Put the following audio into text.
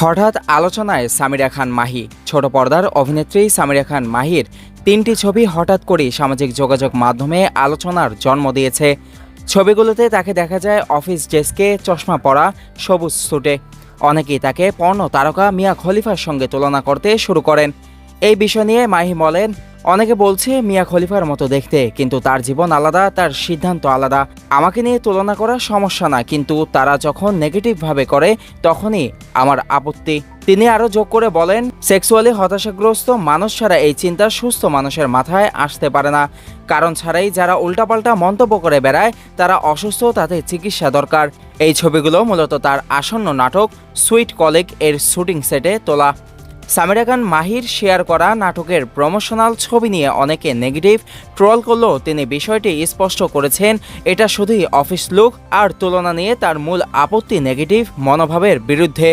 হঠাৎ আলোচনায় সামিরা খান মাহি। ছোট পর্দার অভিনেত্রী সামিরা খান মাহির তিনটি ছবি হঠাৎ করেই সামাজিক যোগাযোগ মাধ্যমে আলোচনার জন্ম দিয়েছে। ছবিগুলোতে তাকে দেখা যায় অফিস ডেস্কে, চশমা পরা, সবুজ স্যুটে। অনেকেই তাকে পর্ণ তারকা মিয়া খলিফার সঙ্গে তুলনা করতে শুরু করেন। এই বিষয় নিয়ে মাহি বলেন অনেকে বলছে মিয়া খলিফার মতো দেখতে, কিন্তু তার জীবন আলাদা, তার সিদ্ধান্ত আলাদা। আমাকে নিয়ে তুলনা করা সমস্যা না, কিন্তু তারা যখন নেগেটিভভাবে করে, তখনই আমার আপত্তি। তিনি আরও যোগ করে বলেন, সেক্সুয়ালি হতাশাগ্রস্ত মানুষ ছাড়া এই চিন্তা সুস্থ মানুষের মাথায় আসতে পারে না। কারণ ছাড়াই যারা উল্টাপাল্টা মন্তব্য করে বেড়ায়, তারা অসুস্থ তাতে চিকিৎসা দরকার। এই ছবিগুলো মূলত তার আসন্ন নাটক, সুইট কলিগ এর শুটিং সেটে তোলা। সামিরা খান মাহির শেয়ার করা নাটকের প্রমোশনাল ছবি নিয়ে অনেকে নেগেটিভ ট্রল করলেও তিনি বিষয়টি স্পষ্ট করেছেন। এটা শুধুই অফিস লুক আর তুলনা নিয়ে তার মূল আপত্তি নেগেটিভ মনোভাবের বিরুদ্ধে।